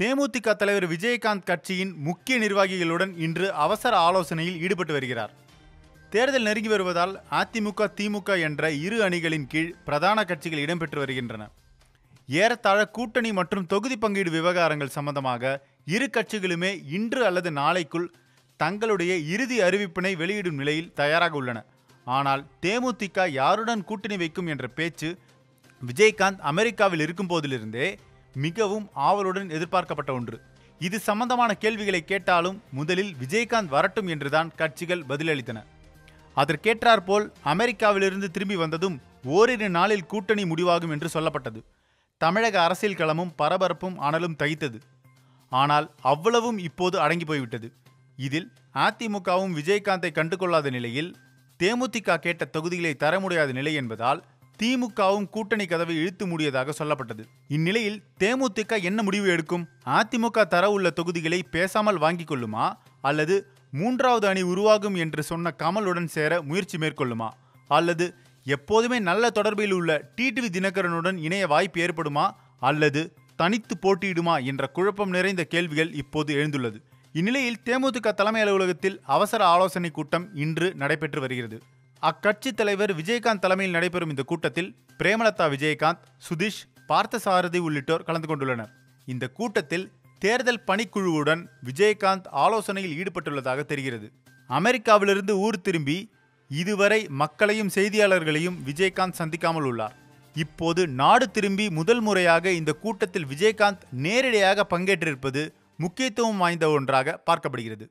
தேமுதிக தலைவர் விஜயகாந்த் கட்சியின் முக்கிய நிர்வாகிகளுடன் இன்று அவசர ஆலோசனையில் ஈடுபட்டு வருகிறார். தேர்தல் நெருங்கி வருவதால் அதிமுக திமுக என்ற இரு அணிகளின் கீழ் பிரதான கட்சிகள் இடம்பெற்று வருகின்றன. ஏறத்தாழ கூட்டணி மற்றும் தொகுதி பங்கீடு விவகாரங்கள் சம்பந்தமாக இரு கட்சிகளுமே இன்று அல்லது நாளைக்குள் தங்களுடைய இறுதி அறிவிப்பினை வெளியிடும் நிலையில் தயாராக உள்ளன. ஆனால் தேமுதிக யாருடன் கூட்டணி வைக்கும் என்ற பேச்சு விஜயகாந்த் அமெரிக்காவில் இருக்கும் போதிலிருந்தே மிகவும் ஆவலுடன் எதிர்பார்க்கப்பட்ட ஒன்று. இது சம்பந்தமான கேள்விகளை கேட்டாலும் முதலில் விஜயகாந்த் வரட்டும் என்றுதான் கட்சிகள் பதிலளித்தன. அதற்கேற்றாற்போல் அமெரிக்காவிலிருந்து திரும்பி வந்ததும் ஓரிரு நாளில் கூட்டணி முடிவாகும் என்று சொல்லப்பட்டது. தமிழக அரசியல் களமும் பரபரப்பும் அனலும் தைத்தது ஆனால் அவ்வளவும் இப்போது அடங்கி போய்விட்டது. இதில் அதிமுகவும் விஜயகாந்தை கண்டுகொள்ளாத நிலையில் தேமுதிக கேட்ட தொகுதிகளை தர முடியாத நிலை என்பதால் திமுகவும் கூட்டணி கதவை இழுத்து மூடியதாக சொல்லப்பட்டது. இந்நிலையில் தேமுதிக என்ன முடிவு எடுக்கும்? அதிமுக தர உள்ள தொகுதிகளை பேசாமல் வாங்கிக் கொள்ளுமா? அல்லது மூன்றாவது அணி உருவாகும் என்று சொன்ன கமலுடன் சேர முயற்சி மேற்கொள்ளுமா? அல்லது எப்போதுமே நல்ல தொடர்பில் உள்ள டிடிவி தினகரனுடன் இணைய வாய்ப்பு ஏற்படுமா? அல்லது தனித்து போட்டியிடுமா என்ற குழப்பம் நிறைந்த கேள்விகள் இப்போது எழுந்துள்ளது. இந்நிலையில் தேமுதிக தலைமை அலுவலகத்தில் அவசர ஆலோசனை கூட்டம் இன்று நடைபெற்று வருகிறது. அக்கட்சி தலைவர் விஜயகாந்த் தலைமையில் நடைபெறும் இந்த கூட்டத்தில் பிரேமலதா விஜயகாந்த் சுதீஷ் பார்த்தசாரதி உள்ளிட்டோர் கலந்து கொண்டுள்ளனர். இந்த கூட்டத்தில் தேர்தல் பணிக்குழுவுடன் விஜயகாந்த் ஆலோசனையில் ஈடுபட்டுள்ளதாக தெரிகிறது. அமெரிக்காவிலிருந்து ஊர் திரும்பி இதுவரை மக்களையும் செய்தியாளர்களையும் விஜயகாந்த் சந்திக்காமல் உள்ளார். இப்போது நாடு திரும்பி முதல் முறையாக இந்த கூட்டத்தில் விஜயகாந்த் நேரடியாக பங்கேற்றிருப்பது முக்கியத்துவம் வாய்ந்த ஒன்றாக பார்க்கப்படுகிறது.